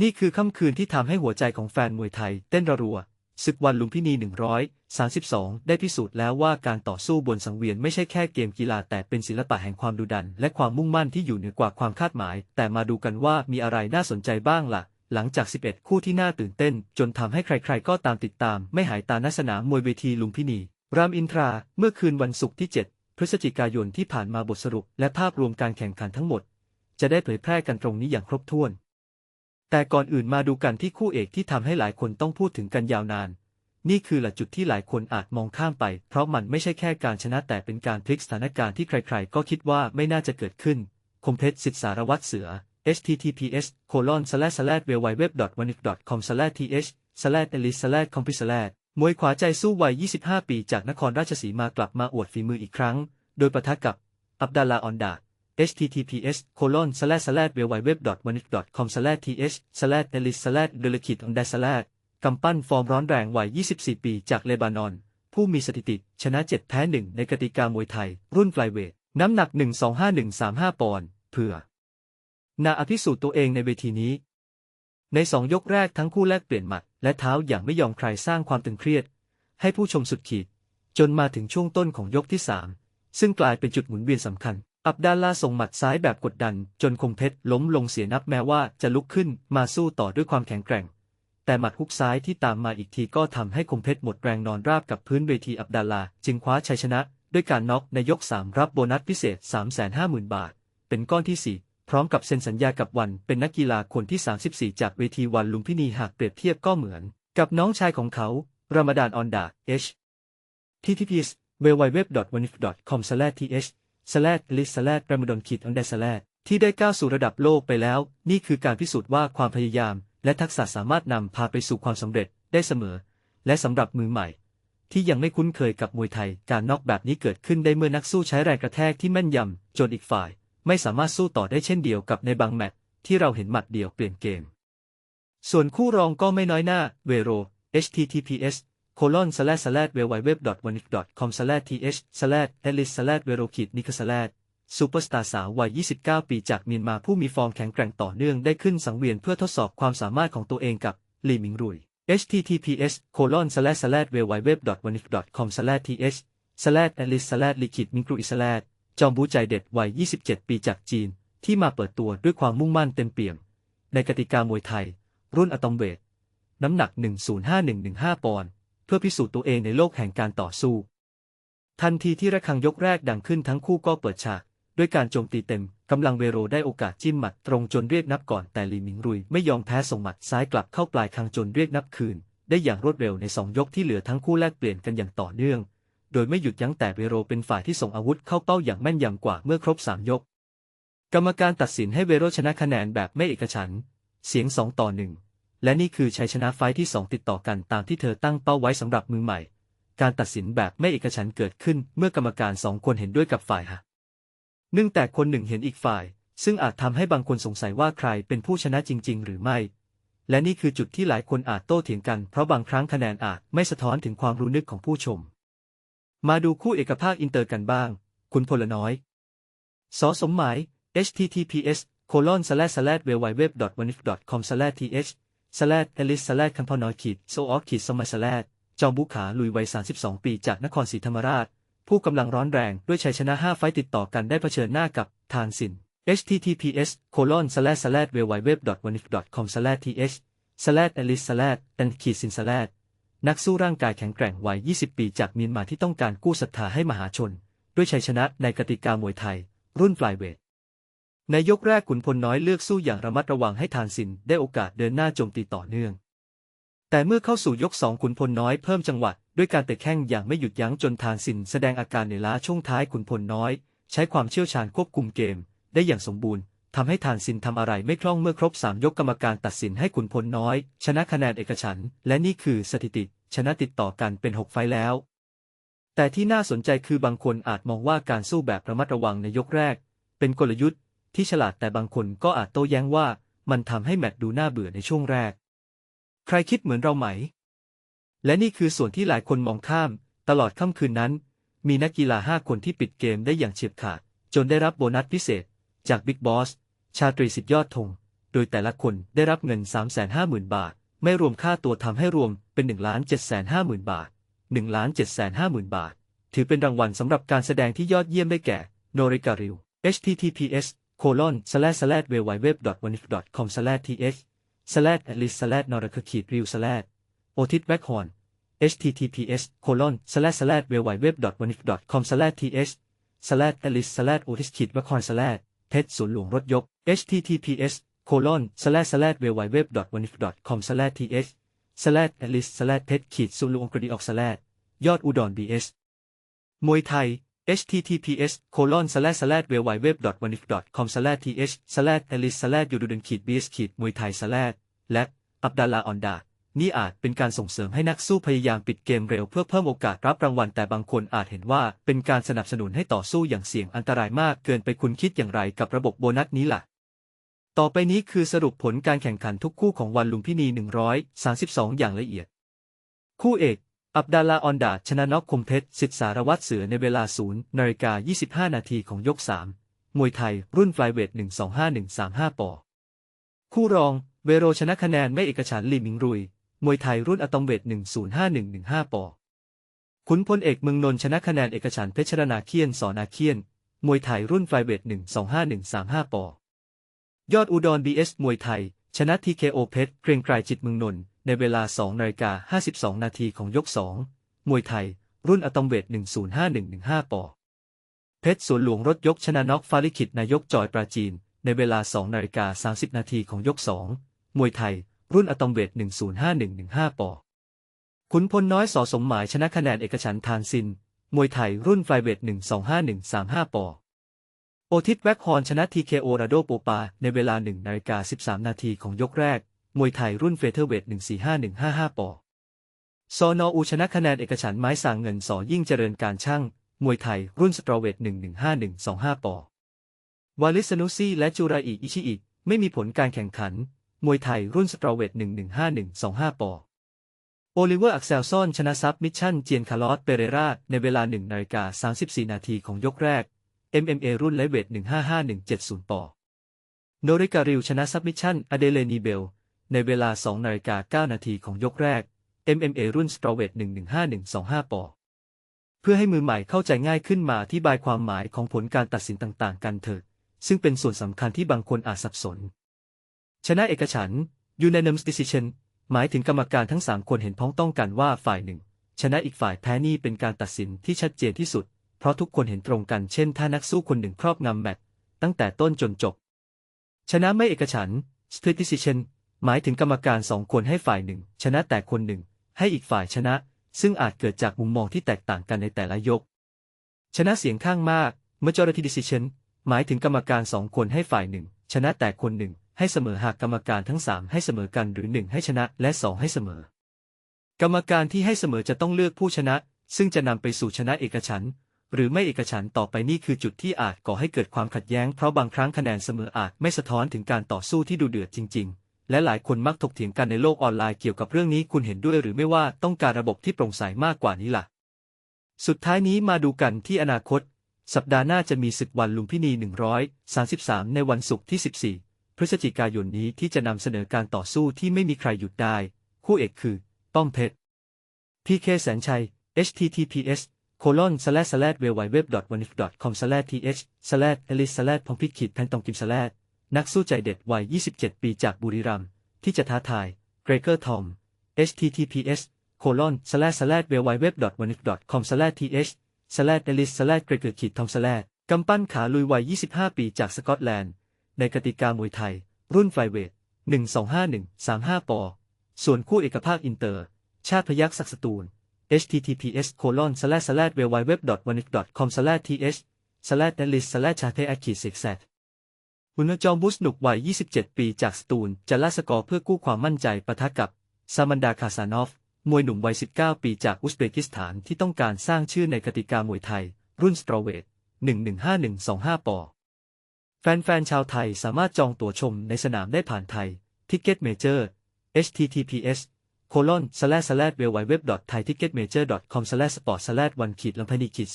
นี่คือค่ำคืนที่ทำให้หัวใจของแฟนมวยไทย เต้นระรัวศึกวันลุมพินี 132 ได้พิสูจน์แล้วว่าการต่อสู้บนสังเวียนไม่ใช่แค่เกมกีฬาแต่เป็นศิลปะแห่งความดุดัน และความมุ่งมั่นที่อยู่เหนือกว่าความคาดหมาย แต่มาดูกันว่ามีอะไรน่าสนใจบ้างล่ะ หลังจาก 11 คู่ที่น่าตื่นเต้น จนทำให้ใครๆ ก็ตามติดตาม ไม่หายตาณสนามมวยเวทีลุมพินี รามอินทรา เมื่อคืนวันศุกร์ที่ 7 พฤศจิกายนที่ผ่านมาบทสรุป และภาพรวมการแข่งขันทั้งหมด จะได้เผยแพร่กันตรงนี้อย่างครบถ้วน แต่ก่อนอื่นมาดูกันที่คู่เอกที่ทำให้หลายคนต้องพูดถึงกันยาวนาน นี่คือหละจุดที่หลายคนอาจมองข้ามไป เพราะมันไม่ใช่แค่การชนะแต่เป็นการพลิกสถานการณ์ที่ใครๆ ก็คิดว่าไม่น่าจะเกิดขึ้น คมเพชรสิทธิสารวัตรเสือ https colon slash slash w w w w a n i c com slash th slash elis slash c o m p i slash มวยขวาใจสู้วัย 25 ปีจากนครราชสีมากลับมาอวดฝีมืออีกครั้ง โดยปะทะกับ อับดาลาออนดา https colon slash slash w w w w a n i c com slash th slash elis slash d e l e k i t on d a slash กำปั้นฟอร์มร้อนแรงวัย 24 ปีจากเลบานอน ผู้มีสถิติชนะ 7 แพ้ 1 ในกติกามวยไทย รุ่นไฟเวท น้ำหนัก 125-135 ปอนด์เพื่อ นาอภิสูจน์ตัวเองในเวทีนี้ ในสองยกแรกทั้งคู่แลกเปลี่ยนหมัด และเท้าอย่างไม่ยอมใครสร้างความตึงเครียด ให้ผู้ชมสุดขีด จนมาถึงช่วงต้นของยกที่สามซึ่งกลายเป็นจุดหมุนเวียนสำคัญ อับดาลลาส่งหมัดซ้ายแบบกดดัน จนคมเพชรล้มลงเสียนับแม้ว่าจะลุกขึ้นมาสู้ต่อด้วยความแข็งแกร่ง แต่หมัดฮุกซ้ายที่ตามมาอีกทีก็ทำให้คมเพชรหมดแรงนอนราบกับพื้นเวทีอับดาลลา จึงคว้าชัยชนะ ด้วยการน็อกในยก 3 รับโบนัสพิเศษ 350,000 บาท เป็นก้อนที่ 4 พร้อมกับเซ็นสัญญากับวันเป็นนักกีฬาคนที่ 34 จากเวทีวันลุมพินีหากเปรียบเทียบก็เหมือน กับน้องชายของเขารามดานออนดา H TTPS w w w w a n i f c o m t h slash list slash ramadan kit on d a slash ที่ สแลดลิสแลดแรมดอนคิดอังเดสแลดที่ได้ก้าวสู่ระดับโลกไปแล้ว นี่คือการพิสูจน์ว่าความพยายาม และทักษะสามารถนำพาไปสู่ความสำเร็จได้เสมอ และสำหรับมือใหม่ ที่ยังไม่คุ้นเคยกับมวยไทย การน็อกแบบนี้เกิดขึ้นได้เมื่อนักสู้ใช้แรงกระแทกที่แม่นยำจนอีกฝ่าย ไม่สามารถสู้ต่อได้เช่นเดียวกับในบางแมตช์ที่เราเห็นหมัดเดียวเปลี่ยนเกม ส่วนคู่รองก็ไม่น้อยหน้าเวโร https colon slash slash w w w w a n i c com slash th slash elis slash v e r o k i t n i k slash ซูเปอร์สตาร์สาววัย 29 ปีจากเมียนมาผู้มีฟอร์มแข็งแกร่งต่อเนื่องได้ขึ้นสังเวียนเพื่อทดสอบความสามารถของตัวเองกับลีมิงรุย https colon slash slash w w w w a n i c com slash th slash elis slash likit m i n g r u i slash จอมบูใจเด็ดวัย 27 ปีจากจีน ที่มาเปิดตัวด้วยความมุ่งมั่นเต็มเปี่ยม ในกติกามวยไทย รุ่นอะตอมเวทน้ำหนัก 105-115 ปอนด์ พื่อพิสูจน์ตัวเองในโลกแห่งการต่อสู้ ทันทีที่ระฆังยกแรกดังขึ้นทั้งคู่ก็เปิดฉาก ด้วยการโจมตีเต็มกำลังเวโรได้โอกาสจิ้มหมัดตรงจนเรียกนับก่อนแต่ลีหมิงรุยไม่ยอมแพ้ส่งหมัดซ้ายกลับเข้าปลายคางจนเรียกนับคืน ได้อย่างรวดเร็วในสองยกที่เหลือทั้งคู่แลกเปลี่ยนกันอย่างต่อเนื่อง โดยไม่หยุดยั้งแต่เวโรเป็นฝ่ายที่ส่งอาวุธเข้าเป้าอย่างแม่นยำกว่าเมื่อครบสามยก กรรมการตัดสินให้เวโรชนะคะแนนแบบไม่เอกฉันท์เสียงสองต่อหนึ่ง และนี่คือชัยชนะไฟที่ 2 ติดต่อกันตามที่เธอตั้งเป้าไว้สำหรับมือใหม่ การตัดสินแบบไม่เอกฉันเกิดขึ้นเมื่อกรรมการสองคนเห็นด้วยกับฝ่ายหะเนื่องแต่คนหนึ่งเห็นอีกฝ่าย ซึ่งอาจทำให้บางคนสงสัยว่าใครเป็นผู้ชนะจริง ๆ หรือไม่ และนี่คือจุดที่หลายคนอาจโต้เถียงกันเพราะบางครั้งคะแนนอาจไม่สะท้อนถึงความรู้นึกของผู้ชม มาดูคู่เอกภาคอินเตอร์กันบ้าง คุณพลน้อยสอสมหมาย https colon slash slash w w w w a n i f com slash th slash elis slash คันพอนอยขีดโซออขีดสมัย slash จอมบุขาลุยวัย 32 ปีจากนครศรีธรรมราช ผู้กำลังร้อนแรงด้วยชัยชนะ 5 ไฟต์ติดต่อกันได้เผชิญหน้ากับทานสิน https colon slash slash w w w w a n i f com slash th slash elis slash ตันขีดสิน slash นักสู้ร่างกายแข็งแกร่งวัย 20 ปีจากเมียนมาที่ต้องการกู้ศรัทธาให้มหาชน ด้วยชัยชนะในกติกามวยไทย รุ่นฟลายเวท ในยกแรกขุนพลน้อยเลือกสู้อย่างระมัดระวังให้ทานสินได้โอกาสเดินหน้าโจมตีต่อเนื่อง แต่เมื่อเข้าสู่ยกสองขุนพลน้อยเพิ่มจังหวะด้วยการเตะแข้งอย่างไม่หยุดยั้งจนทานสินแสดงอาการเหนื่อยล้าช่วงท้ายขุนพลน้อย ใช้ความเชี่ยวชาญควบคุมเกม ได้อย่างสมบูรณ์ทำให้ทานสินทำอะไรไม่คล่องเมื่อครบสามยกกรรมการตัดสินให้ขุนพลน้อย ชนะคะแนนเอกฉันและนี่คือสถิติ ชนะติดต่อกันเป็น6ไฟแล้ว แต่ที่น่าสนใจคือบางคนอาจมองว่าการสู้แบบระมัดระวังในยกแรก เป็นกลยุทธ์ ที่ฉลาดแต่บางคนก็อาจโต้แย้งว่ามันทำให้แมตช์ดูน่าเบื่อในช่วงแรก ใครคิดเหมือนเราไหม และนี่คือส่วนที่หลายคนมองข้าม ตลอดค่ำคืนนั้น มีนักกีฬา5คนที่ปิดเกมได้อย่างเฉียบขาด จนได้รับโบนัสพิเศษ จากบิ๊กบอสชาตรีสิทธิยอดธงโดยแต่ละคนได้รับเงิน 350,000 บาท ไม่รวมค่าตัวทำให้รวมเป็น1 750,000 บาท1 750,000 บาท ถือเป็นรางวัลสำหรับการแสดงที่ยอดเยี่ยมได้แก่โนริการิว https colon slash slash w w w w a n i f com slash th slash list slash n o r a k ขีดริว slash โอทิสแบ็คฮอน https colon slash slash w w w w a n i f com slash th slash list slash otis ขีดแบ็คฮอน slash เพชรศูนย์หลวงรถยก https colon slash slash w w w w a n i f com slash th slash list slash เพชรขีดศูนย์หลวงกระดีออก slash ยอดอุดร bs มวยไทย https colon slash slash w w w w a n i f com slash th slash alice slash ยูดูดนขีด bs ขีดมวยไทย slash และอับดาลาออนดานี่อาจเป็นการส่งเสริมให้นักสู้พยายามปิดเกมเร็วเพื่อเพิ่มโอกาสรับรางวัลแต่บางคนอาจเห็นว่าเป็นการสนับสนุนให้ต่อสู้อย่างเสี่ยงอันตรายมากเกินไปคุณคิดอย่างไรกับระบบโบนัสนี้ล่ะ ต่อไปนี้คือสรุปผลการแข่งขันทุกคู่ของวันลุมพินี 132 อย่างละเอียด คู่เอก อับดาลาออนดาชนะน็อกคมเพชรสิทธิสารวัตรเสือในเวลา0นาฬิกา25 นาทีของยก 3 มวยไทย รุ่นไฟเวท 125-135 ปอ คู่รอง เวโรชนะคะแนนไม่เอกฉันลีมิงรุย มวยไทยรุ่นอะตอมเวท 105-115 ปอ ขุนพลเอกเมืองนนท์ชนะคะแนนเอกฉันเพชรนาเคียนสอนาเคียน มวยไทยรุ่นไฟเวท 125-135 ปอ ยอดอุดร BS มวยไทย ชนะ TKO เพชรเกรงไกรจิตเมืองนนท์ ในเวลา2นาฬิกา52 นาทีของยก 2 มวยไทย รุ่นอะตอมเวท 105-115 ปอ เพชรสวนหลวงรถยกชนะน็อกฟาลิคิดนายกจอยปราจีน ในเวลา2นาฬิกา30 นาทีของยก 2 มวยไทย รุ่นอะตอมเวท 105-115 ปอ ขุนพลน้อยสอสมหมายชนะคะแนนเอกฉันทานซิน มวยไทยรุ่นไฟเวท 125-135 ปอโอทิสแว็กฮอนชนะ TKO ราโดโปปา ในเวลา1นาฬิกา13 นาทีของยกแรก มวยไทยรุ่นเฟเธอร์เวท145-155 ปอซอนออูชนะคะแนนเอกฉันไม้สางเงินสอยิ่งเจริญการช่าง มวยไทยรุ่นสตรอเวท115-125 ปอวาลิสนุซี่ และจูราอิอิชิอิไม่มีผลการแข่งขัน มวยไทยรุ่นสตรอเวท115-125 ปอโอลิเวอร์อักเซลซอนชนะซับมิชชั่นเจียนคาร์ลอสเปเรราในเวลา1นาฬิกา34 นาทีของยกแรก MMA รุ่นไลท์เวท155-170 ปอโนริการิวชนะซับมิชชั่นอเดเลนีเบล ในเวลา 2 นาฬิกา 9 นาทีของยกแรก MMA รุ่นสตรอเวท115-125 ปอ เพื่อให้มือใหม่เข้าใจง่ายขึ้นมาอธิบายความหมายของผลการตัดสินต่างๆ กันเถิด ซึ่งเป็นส่วนสำคัญที่บางคนอาจสับสน ชนะเอกฉัน unanimous decision หมายถึงกรรมการทั้ง 3 คนเห็นพ้องต้องกันว่าฝ่ายหนึ่ง ชนะอีกฝ่ายแพ้นี่เป็นการตัดสินที่ชัดเจนที่สุด เพราะทุกคนเห็นตรงกันเช่น ถ้านักสู้คนหนึ่งครอบงำแมตช์ตั้งแต่ต้นจนจบ ชนะไม่เอกฉัน split decision หมายถึงกรรมการสองคนให้ฝ่ายหนึ่ง ชนะแต่คนหนึ่ง ให้อีกฝ่ายชนะ ซึ่งอาจเกิดจากมุมมองที่แตกต่างกันในแต่ละยก ชนะเสียงข้างมาก majority decision หมายถึงกรรมการสองคนให้ฝ่ายหนึ่ง ชนะแต่คนหนึ่ง ให้เสมอหากกรรมการทั้ง3ให้เสมอกันหรือ1ให้ชนะและ2ให้เสมอ กรรมการที่ให้เสมอจะต้องเลือกผู้ชนะ ซึ่งจะนำไปสู่ชนะเอกฉันหรือไม่เอกฉันต่อไปนี่คือจุดที่อาจก่อให้เกิดความขัดแย้งเพราะบางครั้งคะแนนเสมออาจไม่สะท้อนถึงการต่อสู้ที่ดูเดือดจริง ๆ และหลายคนมักถกเถียงกันในโลกออนไลน์เกี่ยวกับเรื่องนี้คุณเห็นด้วยหรือไม่ว่าต้องการระบบที่โปร่งใสมากกว่านี้ล่ะ สุดท้ายนี้มาดูกันที่อนาคต สัปดาห์หน้าจะมีศึกวันลุมพินี 133 ในวันศุกร์ที่ 14 พฤศจิกายนนี้ที่จะนำเสนอการต่อสู้ที่ไม่มีใครหยุดได้ คู่เอกคือ ป้อมเพชร PK แสนชัย https colon slash slash w w w w a n i f com slash th slash alice slash พงพิคิดแพนตองกิม slash นักสู้ใจเด็ดวัย 27 ปีจากบุรีรัมย์ที่จะท้าทายเกรเกอร์ทอม https colon slash slash w w w w a n i f com slash th slash alice slash เกรเกอร์ขีดทอม slash กำปั้นขาลุยวัย 25 ปีจากสกอตแลนด์ ในกติกามวยไทย รุ่นไฟเวท 125-135 ปอ ส่วนคู่เอกภาคอินเตอร์ ชาติพยักษ์ศักสตูล https colon slash slash w w w w a n i f com slash th slash analyst slash chate a k i s x หุน อุนจอมบุสนุกวัย 27 ปีจากสตูล จะล่าสกอร์เพื่อกู้ความมั่นใจปะทะกับ ซามันดาคาซานอฟ มวยหนุ่มวัย 19 ปีจากอุซเบกิสถานที่ต้องการสร้างชื่อในกติกามวยไทย รุ่นสตรอเวท 115-125 ปอ แฟนๆ ชาวไทยสามารถจองตั๋วชมในสนามได้ผ่านไทย ทิกเก็ตเมเจอร์ https colon slash slash w w w thai ticket major com slash sport slash วันขีดลำพนีขีด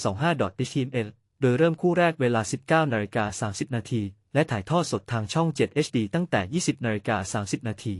2025 html โดยเริ่มคู่แรกเวลา 19นาฬิกา30นาที และถ่ายทอดสดทางช่อง 7 HD ตั้งแต่ 20นาฬิกา30 นาที